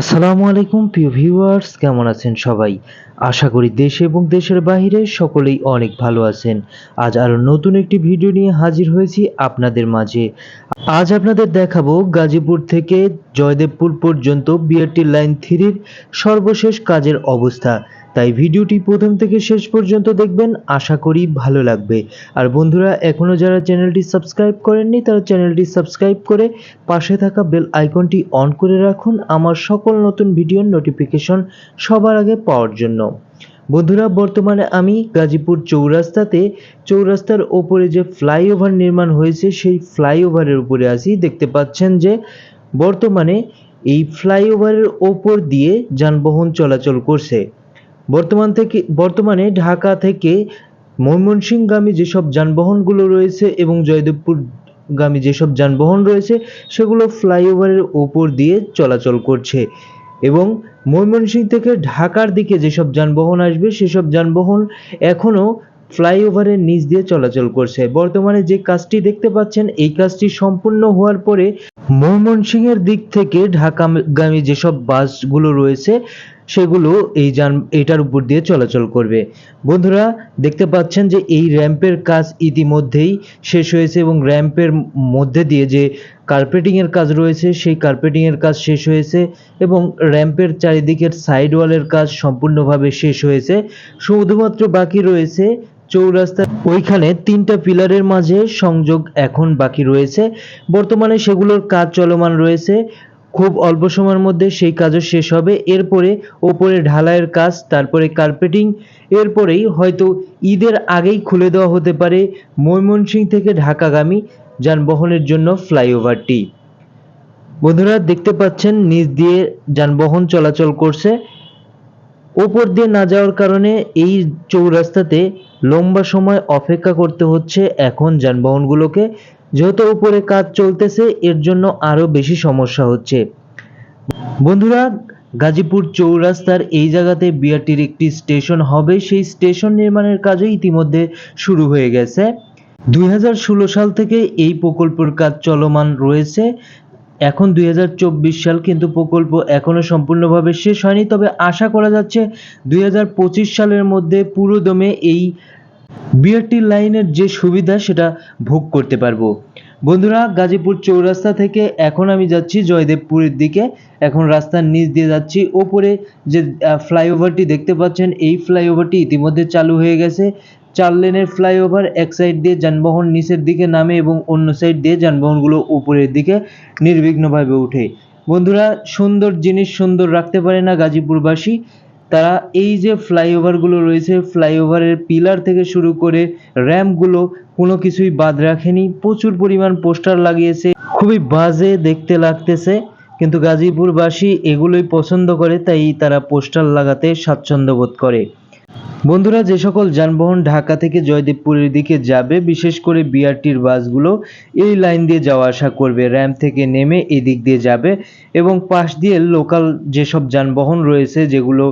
আসসালামু আলাইকুম, প্রিয় ভিউয়ার্স, কেমন আছেন সবাই? আশা করি দেশে এবং দেশের বাহিরে সকলেই অনেক ভালো আছেন। আজ আরও নতুন একটি ভিডিও নিয়ে হাজির হয়েছি আপনাদের মাঝে। আজ আপনাদের দেখাবো গাজীপুর থেকে জয়দেবপুর পর্যন্ত বিআরটি লাইন থ্রির সর্বশেষ কাজের অবস্থা। তাই ভিডিওটি প্রথম থেকে শেষ পর্যন্ত দেখবেন। আশা করি ভালো লাগবে। আর বন্ধুরা এখনও যারা চ্যানেলটি সাবস্ক্রাইব করেননি, তারা চ্যানেলটি সাবস্ক্রাইব করে পাশে থাকা বেল আইকনটি অন করে রাখুন আমার সকল নতুন ভিডিওর নোটিফিকেশন সবার আগে পাওয়ার জন্য। বন্ধুরা, বর্তমানে আমি গাজীপুর চৌরাস্তাতে, চৌরাস্তার ওপরে যে ফ্লাইওভার নির্মাণ হয়েছে, সেই ফ্লাইওভারের উপরে আছি। দেখতে পাচ্ছেন যে, বর্তমানে এই ফ্লাইওভারের ওপর দিয়ে যানবাহন চলাচল করছে। বর্তমান থেকে, বর্তমানে ঢাকা থেকে ময়মনসিংহগামী যেসব যানবাহনগুলো রয়েছে এবং জয়দেবপুর গামী যেসব যানবাহন রয়েছে, সেগুলো ফ্লাইওভারের ওপর দিয়ে চলাচল করছে। এবং ময়মনসিংহ থেকে ঢাকার দিকে যেসব যানবাহন আসবে, সেসব যানবাহন এখনও ফ্লাইওভারের নিচ দিয়ে চলাচল করছে। বর্তমানে যে কাজটি দেখতে পাচ্ছেন, এই কাজটি সম্পূর্ণ হওয়ার পরে ময়মনসিংহের দিক থেকে ঢাকাগামী যেসব বাসগুলো রয়েছে সেগুলো এই যান এটার উপর দিয়ে চলাচল করবে। বন্ধুরা, দেখতে পাচ্ছেন যে এই র্যাম্পের কাজ ইতিমধ্যেই শেষ হয়েছে এবং র্যাম্পের মধ্যে দিয়ে যে কার্পেটিংয়ের কাজ রয়েছে, সেই কার্পেটিংয়ের কাজ শেষ হয়েছে এবং র্যাম্পের চারিদিকের সাইড ওয়ালের কাজ সম্পূর্ণভাবে শেষ হয়েছে। শুধুমাত্র বাকি রয়েছে চৌরাস্তার ওইখানে তিনটা পিলারের মাঝে সংযোগ এখন বাকি রয়েছে। বর্তমানে সেগুলোর কাজ চলমান রয়েছে। খুব অল্প সময়ের মধ্যে সেই কাজও শেষ হবে। এরপরে ওপরে ঢালাইয়ের কাজ, তারপরে কার্পেটিং, এরপরেই হয়তো ঈদের আগেই খুলে দেওয়া হতে পারে ময়মনসিংহ থেকে ঢাকাগামী যানবাহনের জন্য ফ্লাইওভারটি। বন্ধুরা, দেখতে পাচ্ছেন, নিচ দিয়ে যানবাহন চলাচল করছে। ওপর দিয়ে না যাওয়ার কারণে এই চৌরাস্তাতে লম্বা সময় অপেক্ষা করতে হচ্ছে এখন যানবাহনগুলোকে। যেহেতু উপরে কাজ চলতেছে, এর জন্য আরও বেশি সমস্যা হচ্ছে। বন্ধুরা, গাজীপুর চৌরাস্তার এই জায়গাতে বিআরটির একটি স্টেশন হবে। সেই স্টেশন নির্মাণের কাজও ইতিমধ্যে শুরু হয়ে গেছে। দুই হাজার ষোলো সাল থেকে এই প্রকল্পের কাজ চলমান রয়েছে। এখন দুই হাজার চব্বিশ সাল কিন্তু প্রকল্প এখনও সম্পূর্ণভাবে শেষ হয়নি। তবে আশা করা যাচ্ছে দুই হাজার পঁচিশ সালের মধ্যে পুরোদমে এই বিআরটি লাইনের যে সুবিধা সেটা ভোগ করতে পারব। বন্ধুরা, গাজীপুর চৌরাস্তা থেকে এখন আমি যাচ্ছি জয়দেবপুরের দিকে। এখন রাস্তার নিচ দিয়ে যাচ্ছি। ওপরে যে ফ্লাইওভারটি দেখতে পাচ্ছেন, এই ফ্লাইওভারটি ইতিমধ্যে চালু হয়ে গেছে। চার লেনের ফ্লাইওভার এক সাইড দিয়ে যানবাহন নিচের দিকে নামে এবং অন্য সাইড দিয়ে যানবাহনগুলো উপরের দিকে নির্বিঘ্নভাবে ওঠে। বন্ধুরা, সুন্দর জিনিস সুন্দর রাখতে পারে না গাজীপুরবাসী। তারা এই যে ফ্লাইওভারগুলো রয়েছে ফ্লাইওভারের পিলার থেকে শুরু করে র্যাম্পগুলো কোনো কিছুই বাদ রাখেনি। প্রচুর পরিমাণ পোস্টার লাগিয়েছে। খুবই বাজে দেখতে লাগতেছে। কিন্তু গাজীপুরবাসী এগুলোই পছন্দ করে, তাই তারা পোস্টার লাগাতে স্বাচ্ছন্দ্য বোধ করে। বন্ধুরা, যে সকল যানবাহন ঢাকা থেকে জয়দেবপুরের দিকে যাবে, বিশেষ করে বিআরটির বাসগুলো, এই লাইন দিয়ে যাওয়া আসা করবে। র্যাম্প থেকে নেমে এদিক দিয়ে যাবে এবং পাশ দিয়ে লোকাল যেসব যানবাহন রয়েছে, যেগুলো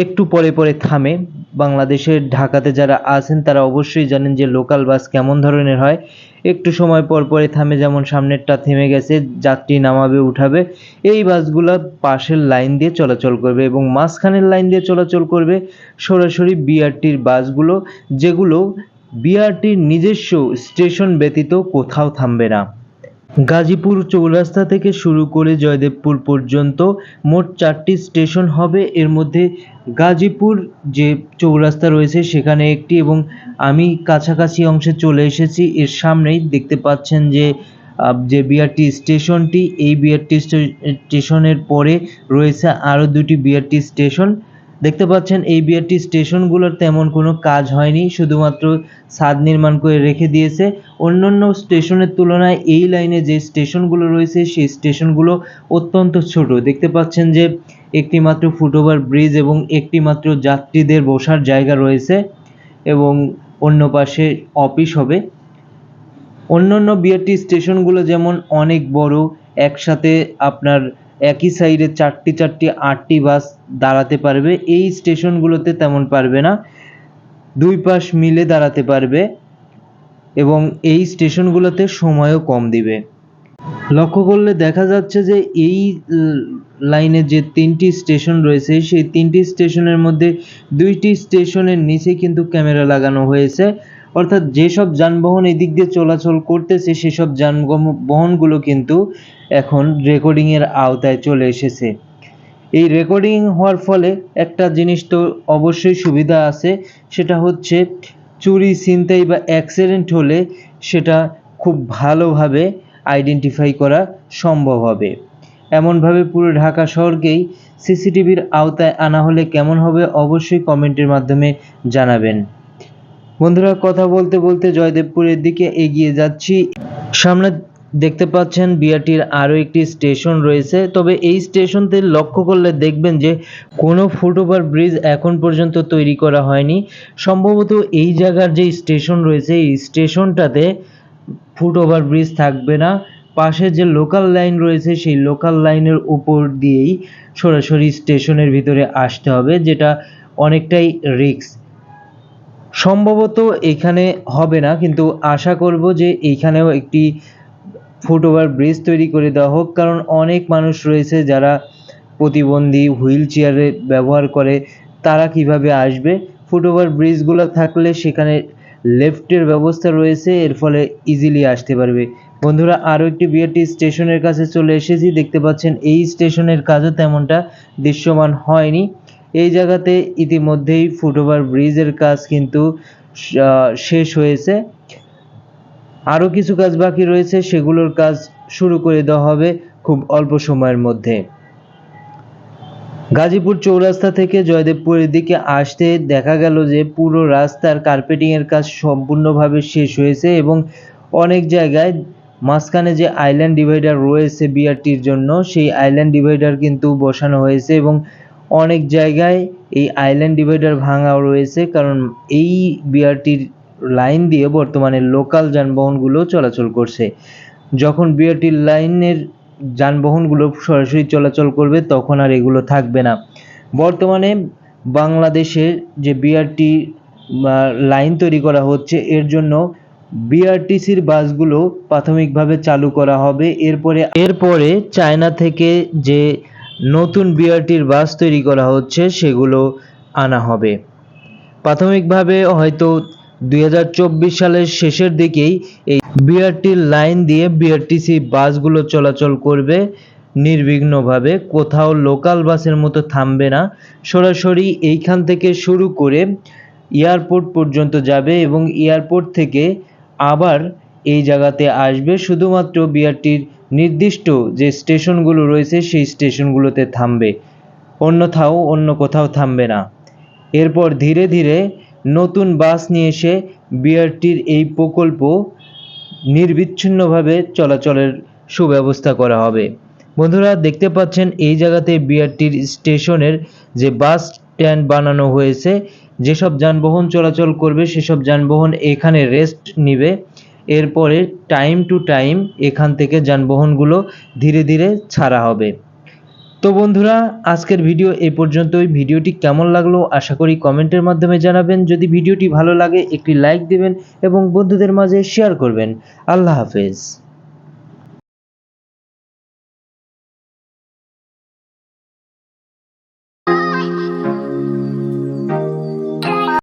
একটু পরে পরে থামে। বাংলাদেশের ঢাকাতে যারা আছেন, তারা অবশ্যই জানেন যে লোকাল বাস কেমন ধরনের হয়। একটু সময় পর পরে থামে, যেমন সামনেরটা থেমে গেছে, যাত্রী নামাবে, উঠাবে। এই বাসগুলো পাশের লাইন দিয়ে চলাচল করবে এবং মাঝখানের লাইন দিয়ে চলাচল করবে সরাসরি বিআরটির বাসগুলো, যেগুলো বিআরটির নিজস্ব স্টেশন ব্যতীত কোথাও থামবে না। গাজীপুর চৌরাস্তা থেকে শুরু করে জয়দেবপুর পর্যন্ত মোট চারটি স্টেশন হবে। এর মধ্যে গাজীপুর যে চৌরাস্তা রয়েছে সেখানে একটি এবং আমি কাছাকাছি অংশে চলে এসেছি। এর সামনেই দেখতে পাচ্ছেন যে যে বিআরটি স্টেশনটি, এই বিআরটি স্টেশনের পরে রয়েছে আরও দুটি বিআরটি স্টেশন। দেখতে পাচ্ছেন, এই বিআরটি স্টেশনগুলোর তেমন কোনো কাজ হয়নি, শুধুমাত্র ছাদ নির্মাণ করে রেখে দিয়েছে। অন্যান্য স্টেশনের তুলনায় এই লাইনে যে স্টেশনগুলো রয়েছে, সেই স্টেশনগুলো অত্যন্ত ছোট। দেখতে পাচ্ছেন যে একটি মাত্র ফুটওভার ব্রিজ এবং একটি মাত্র যাত্রীদের বসার জায়গা রয়েছে এবং অন্য পাশে অফিস হবে। অন্যান্য বিআরটি স্টেশনগুলো যেমন অনেক বড়, একসাথে আপনার একই সাইডে চারটি চারটি, আটটি বাস দাঁড়াতে পারবে। এই স্টেশনগুলোতে তেমন পারবে না। দুই পাশ মিলে দাঁড়াতে পারবে এবং এই স্টেশনগুলোতে সময়ও কম দিবে। লক্ষ্য করলে দেখা যাচ্ছে যে এই লাইনে যে তিনটি স্টেশন রয়েছে, সেই তিনটি স্টেশনের মধ্যে দুইটি স্টেশনের নিচে কিন্তু ক্যামেরা লাগানো হয়েছে। অর্থাৎ যেসব যানবাহন এদিক দিয়ে চলাচল করতেছে, সেসব যানবাহনগুলো কিন্তু এখন রেকর্ডিংয়ের আওতায় চলে এসেছে। এই রেকর্ডিং হওয়ার ফলে একটা জিনিস তো অবশ্যই সুবিধা আছে, সেটা হচ্ছে চুরি, ছিনতাই বা অ্যাক্সিডেন্ট হলে সেটা খুব ভালোভাবে আইডেন্টিফাই করা সম্ভব হবে। এমনভাবে পুরো ঢাকা শহরকেই সিসিটিভির আওতায় আনা হলে কেমন হবে অবশ্যই কমেন্টের মাধ্যমে জানাবেন। বন্ধুরা, কথা বলতে বলতে জয়দেবপুরের দিকে এগিয়ে যাচ্ছি। সামনে দেখতে পাচ্ছেন বিআরটির আরও একটি স্টেশন রয়েছে। তবে এই স্টেশনতে লক্ষ্য করলে দেখবেন যে কোনো ফুটওভার ব্রিজ এখন পর্যন্ত তৈরি করা হয়নি। সম্ভবত এই জায়গার যে স্টেশন রয়েছে, এই স্টেশনটাতে ফুটওভার ব্রিজ থাকবে না। পাশে যে লোকাল লাইন রয়েছে, সেই লোকাল লাইনের উপর দিয়েই সরাসরি স্টেশনের ভিতরে আসতে হবে, যেটা অনেকটাই রিস্ক। সম্ভবত এখানে হবে না, কিন্তু আশা করব যে এইখানেও একটি ফুটওভার ব্রিজ তৈরি করে দেওয়া হোক, কারণ অনেক মানুষ রয়েছে যারা প্রতিবন্ধী, হুইল চেয়ারে ব্যবহার করে, তারা কীভাবে আসবে? ফুটওভার ব্রিজগুলো থাকলে সেখানে লেফটের ব্যবস্থা রয়েছে, এর ফলে ইজিলি আসতে পারবে। বন্ধুরা, আরও একটি বিআরটি স্টেশনের কাছে চলে এসেছি, দেখতে পাচ্ছেন এই স্টেশনের কাজও তেমনটা দৃশ্যমান হয়নি। এই জায়গাতে ইতিমধ্যেই ফুটওভার ব্রিজের কাজ কিন্তু শেষ হয়েছে। আরও কিছু কাজ বাকি রয়েছে, সেগুলোর কাজ শুরু করে দেওয়া হবে খুব অল্প সময়ের মধ্যে। গাজীপুর চৌরাস্তা থেকে জয়দেবপুরের দিকে আসতে দেখা গেল যে, পুরো রাস্তার কার্পেটিংয়ের কাজ সম্পূর্ণভাবে শেষ হয়েছে এবং অনেক জায়গায় মাঝখানে যে আইল্যান্ড ডিভাইডার রয়েছে বিআরটির জন্য, সেই আইল্যান্ড ডিভাইডার কিন্তু বসানো হয়েছে এবং অনেক জায়গায় এই আইল্যান্ড ডিভাইডার ভাঙাও রয়েছে, কারণ এই বিআরটির লাইন দিয়ে বর্তমানে লোকাল যানবাহনগুলো চলাচল করছে। যখন বিআরটির লাইনের যানবাহনগুলো সরাসরি চলাচল করবে, তখন আর এগুলো থাকবে না। বর্তমানে বাংলাদেশের যে বিআরটি লাইন তৈরি করা হচ্ছে, এর জন্য বিআরটিসির বাসগুলো প্রাথমিকভাবে চালু করা হবে। এরপরে এরপরে চায়না থেকে যে নতুন বিআরটির বাস তৈরি করা হচ্ছে, সেগুলো আনা হবে। প্রাথমিকভাবে হয়তো দুই হাজার চব্বিশ সালের শেষের দিকেই এই বিআরটির লাইন দিয়ে বিআরটিসি বাসগুলো চলাচল করবে। নির্বিঘ্নভাবে কোথাও লোকাল বাসের মতো থামবে না। সরাসরি এইখান থেকে শুরু করে এয়ারপোর্ট পর্যন্ত যাবে এবং এয়ারপোর্ট থেকে আবার এই জায়গাতে আসবে। শুধুমাত্র বিআরটির নির্দিষ্ট যে স্টেশনগুলো রয়েছে সেই স্টেশনগুলোতে থামবে, অন্যথাও অন্য কোথাও থামবে না। এরপর ধীরে ধীরে নতুন বাস নিয়ে এসে বিআরটির এই প্রকল্প নির্বিচ্ছিন্নভাবে চলাচলের সুব্যবস্থা করা হবে। বন্ধুরা, দেখতে পাচ্ছেন এই জায়গাতে বিআরটির স্টেশনের যে বাস স্ট্যান্ড বানানো হয়েছে, যেসব যানবাহন চলাচল করবে, সেসব যানবাহন এখানে রেস্ট নিবে। এরপরে টাইম টু টাইম এখান থেকে যানবাহনগুলো ধীরে ধীরে ছাড়া হবে। তো বন্ধুরা, আজকের ভিডিও এই পর্যন্তই। ভিডিওটি কেমন লাগল আশা করি কমেন্টের মাধ্যমে জানাবেন। যদি ভিডিওটি ভালো লাগে, একটি লাইক দেবেন এবং বন্ধুদের মাঝে শেয়ার করবেন। আল্লাহ হাফেজ।